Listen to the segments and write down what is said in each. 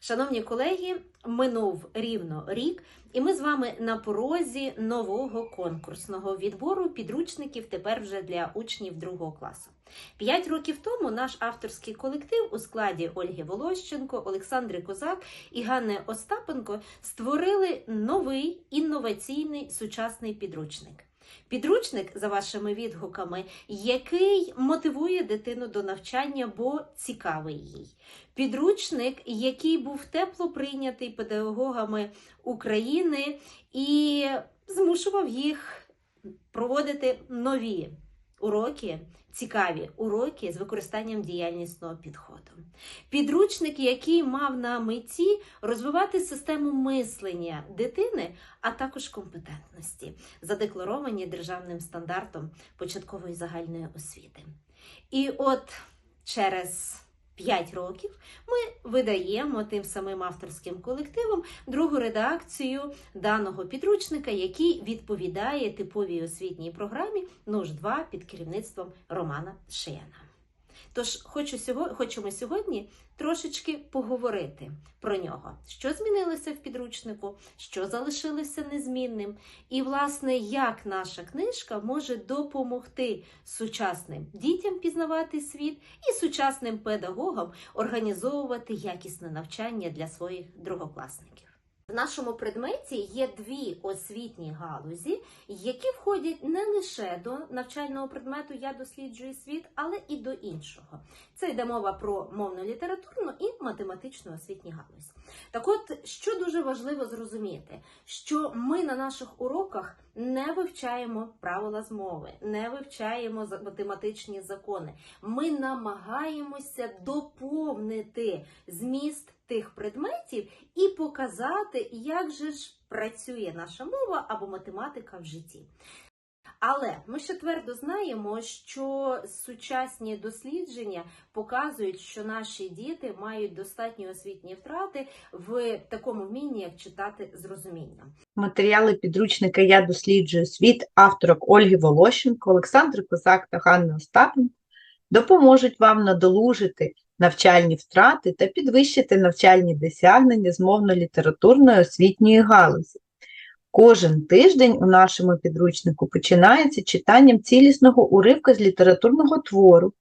Шановні колеги, минув рівно рік, і ми з вами на порозі нового конкурсного відбору підручників тепер вже для учнів другого класу. П'ять років тому наш авторський колектив у складі Ольги Волощенко, Олександри Козак і Ганни Остапенко створили новий інноваційний сучасний підручник. Підручник, за вашими відгуками, який мотивує дитину до навчання, бо цікавий їй. Підручник, який був тепло прийнятий педагогами України і змушував їх проводити нові уроки, цікаві уроки з використанням діяльнісного підходу. Підручник, який мав на меті розвивати систему мислення дитини, а також компетентності, задекларовані державним стандартом початкової загальної освіти. І от через 5 років ми видаємо тим самим авторським колективом другу редакцію даного підручника, який відповідає типовій освітній програмі нуж 2 під керівництвом Романа Шияна. Тож хочу сьогодні, хочемо сьогодні трошечки поговорити про нього, що змінилося в підручнику, що залишилося незмінним, і, власне, як наша книжка може допомогти сучасним дітям пізнавати світ і сучасним педагогам організовувати якісне навчання для своїх другокласників. В нашому предметі є дві освітні галузі, які входять не лише до навчального предмету Я досліджую світ, але і до іншого. Це йде мова про мовно літературну і математичну освітні галузі. Так от, що дуже важливо зрозуміти, що ми на наших уроках не вивчаємо правила змови, не вивчаємо математичні закони. Ми намагаємося доповнити зміст тих предметів і показати, як же ж працює наша мова або математика в житті. Але ми ще твердо знаємо, що сучасні дослідження показують, що наші діти мають достатні освітні втрати в такому вмінні, як читати з розумінням. Матеріали підручника Я досліджую світ авторок Ольги Волощенко, Олександр Козак та Ганна Остапенко допоможуть вам надолужити навчальні втрати та підвищити навчальні досягнення з мовно-літературної освітньої галузі. Кожен тиждень у нашому підручнику починається читанням цілісного уривка з літературного твору.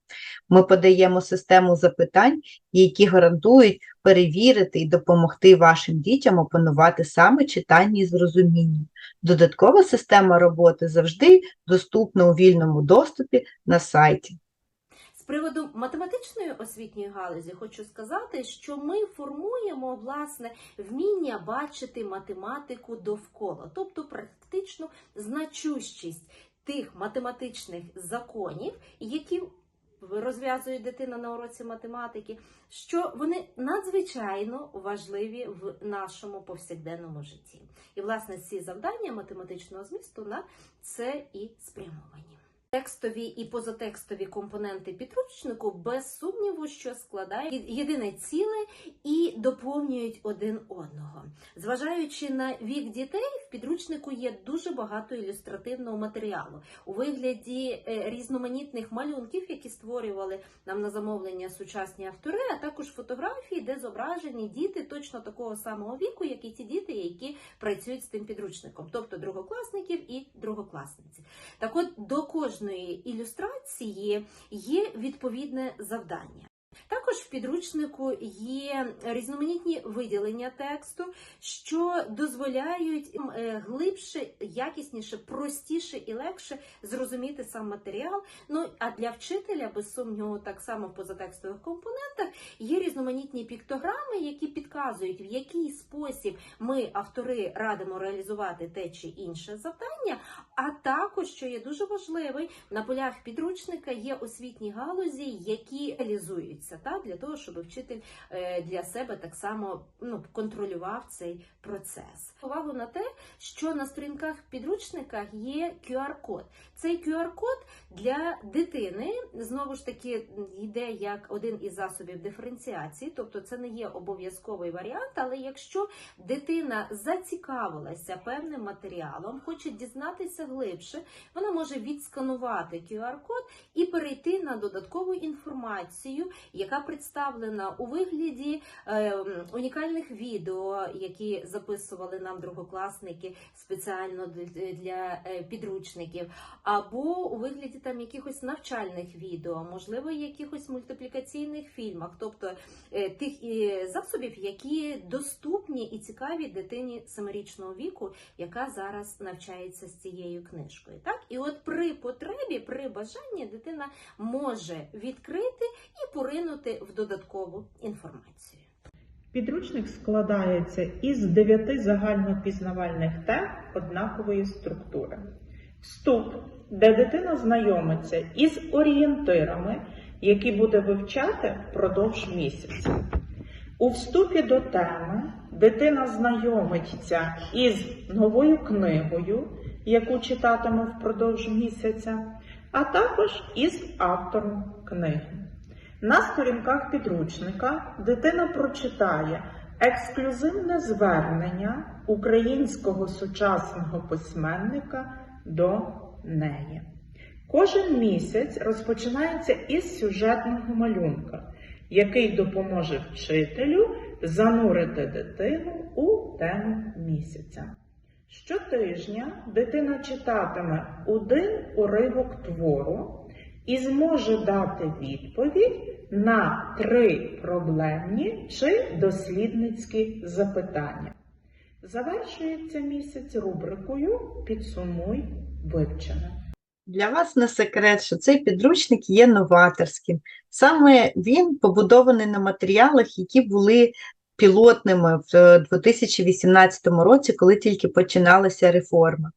Ми подаємо систему запитань, які гарантують перевірити і допомогти вашим дітям опанувати саме читання і зрозуміння. Додаткова система роботи завжди доступна у вільному доступі на сайті. Приводу математичної освітньої галузі хочу сказати, що ми формуємо власне вміння бачити математику довкола, тобто практичну значущість тих математичних законів, які розв'язує дитина на уроці математики, що вони надзвичайно важливі в нашому повсякденному житті. І, власне, ці завдання математичного змісту на це і спрямовані. Текстові і позатекстові компоненти підручнику без сумніву, що складають єдине ціле і доповнюють один одного. Зважаючи на вік дітей, в підручнику є дуже багато ілюстративного матеріалу у вигляді е, різноманітних малюнків, які створювали нам на замовлення сучасні автори, а також фотографії, де зображені діти точно такого самого віку, як і ті діти, які працюють з тим підручником, тобто другокласників і другокласниці. Так от до кожної ілюстрації є відповідне завдання. Також в підручнику є різноманітні виділення тексту, що дозволяють е, глибше, якісніше, простіше і легше зрозуміти сам матеріал. Ну а для вчителя, без сумніву, так само в позатекстових компонентах є різноманітні піктограми, які підказують, в який спосіб ми, автори, радимо реалізувати те чи інше завдання. А також, що є дуже важливий, на полях підручника є освітні галузі, які реалізуються та, для того, щоб вчитель е, для себе так само ну, контролював цей процес. Увагу на те, що на сторінках підручника є QR-код. Цей QR-код для дитини знову ж таки йде як один із засобів диференціації, тобто це не є обов'язковий варіант, але якщо дитина зацікавилася певним матеріалом, хоче дізнатися глибше, вона може відсканувати QR-код і перейти на додаткову інформацію, яка представлена у вигляді е, унікальних відео, які записували нам другокласники спеціально для, для е, підручників, або у вигляді там якихось навчальних відео, можливо, якихось мультиплікаційних фільмах, тобто е, тих е, засобів, які доступні і цікаві дитині семирічного віку, яка зараз навчається з цією книжкою. Так, і от при потребі, при бажанні дитина може відкрити і поринути в додаткову інформацію. Підручник складається із дев'яти загальнопізнавальних тем однакової структури. Вступ, де дитина знайомиться із орієнтирами, які буде вивчати впродовж місяця. У вступі до теми дитина знайомиться із новою книгою, яку читатиме впродовж місяця, а також із автором книги. На сторінках підручника дитина прочитає ексклюзивне звернення українського сучасного письменника до неї. Кожен місяць розпочинається із сюжетного малюнка, який допоможе вчителю занурити дитину у тему місяця. Щотижня дитина читатиме один уривок твору і зможе дати відповідь на три проблемні чи дослідницькі запитання. Завершується місяць рубрикою Підсумуй вивчене. Для вас не секрет, що цей підручник є новаторським. Саме він побудований на матеріалах, які були пілотними в 2018 році, коли тільки починалася реформа.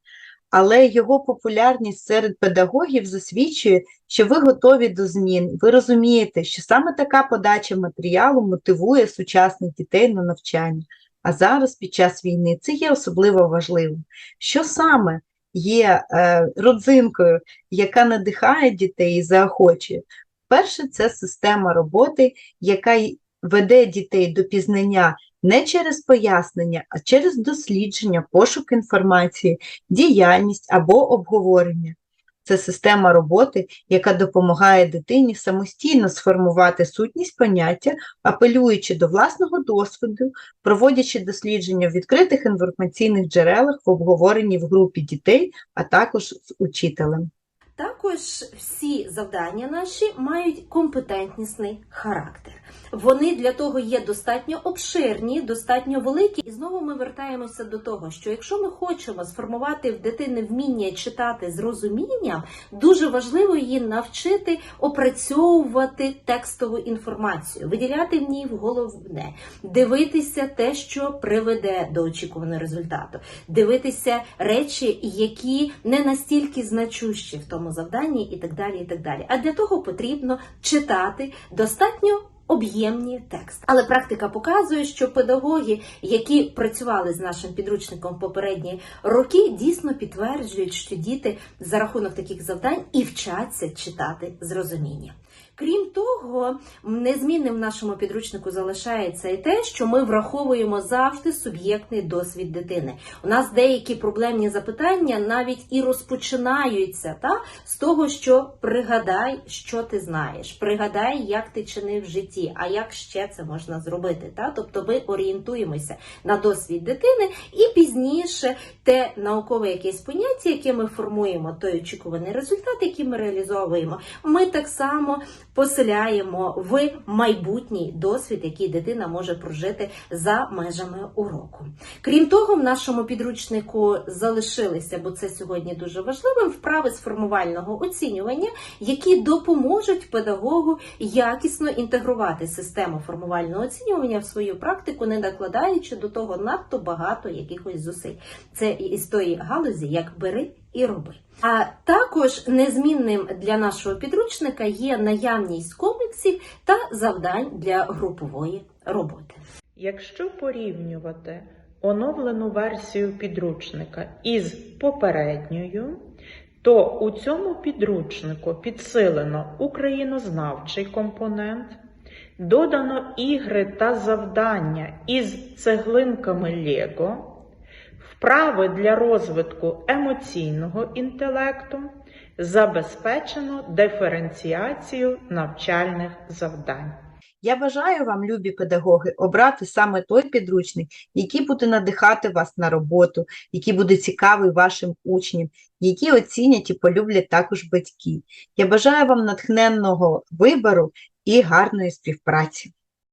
Але його популярність серед педагогів засвідчує, що ви готові до змін. Ви розумієте, що саме така подача матеріалу мотивує сучасних дітей на навчання. А зараз, під час війни, це є особливо важливим. Що саме є е, родзинкою, яка надихає дітей і заохочує? Перше, це система роботи, яка веде дітей до пізнання не через пояснення, а через дослідження, пошук інформації, діяльність або обговорення. Це система роботи, яка допомагає дитині самостійно сформувати сутність поняття, апелюючи до власного досвіду, проводячи дослідження в відкритих інформаційних джерелах в обговоренні в групі дітей, а також з учителем. Також всі завдання наші мають компетентнісний характер. Вони для того є достатньо обширні, достатньо великі. І знову ми вертаємося до того, що якщо ми хочемо сформувати в дитини вміння читати з розумінням, дуже важливо її навчити опрацьовувати текстову інформацію, виділяти в ній головне, дивитися те, що приведе до очікуваного результату, дивитися речі, які не настільки значущі в тому завданні, і так далі. і так далі. А для того потрібно читати достатньо. Об'ємні тексти. Але практика показує, що педагоги, які працювали з нашим підручником попередні роки, дійсно підтверджують, що діти за рахунок таких завдань і вчаться читати з розумінням. Крім того, незмінним в нашому підручнику залишається і те, що ми враховуємо завжди суб'єктний досвід дитини. У нас деякі проблемні запитання навіть і розпочинаються та, з того, що пригадай, що ти знаєш, пригадай, як ти чинив в житті, а як ще це можна зробити. Та? Тобто ми орієнтуємося на досвід дитини і пізніше те наукове якесь поняття, яке ми формуємо, той очікуваний результат, який ми реалізовуємо, ми так само поселяємо в майбутній досвід, який дитина може прожити за межами уроку. Крім того, в нашому підручнику залишилися, бо це сьогодні дуже важливим, вправи з формувального оцінювання, які допоможуть педагогу якісно інтегрувати систему формувального оцінювання в свою практику, не накладаючи до того надто багато якихось зусиль. Це із тої галузі, як бери і роби. А також незмінним для нашого підручника є наявність коміксів та завдань для групової роботи. Якщо порівнювати оновлену версію підручника із попередньою, то у цьому підручнику підсилено українознавчий компонент, додано ігри та завдання із цеглинками Лего, вправи для розвитку емоційного інтелекту, забезпечено диференціацію навчальних завдань. Я бажаю вам, любі педагоги, обрати саме той підручник, який буде надихати вас на роботу, який буде цікавий вашим учням, який оцінять і полюблять також батьки. Я бажаю вам натхненного вибору і гарної співпраці.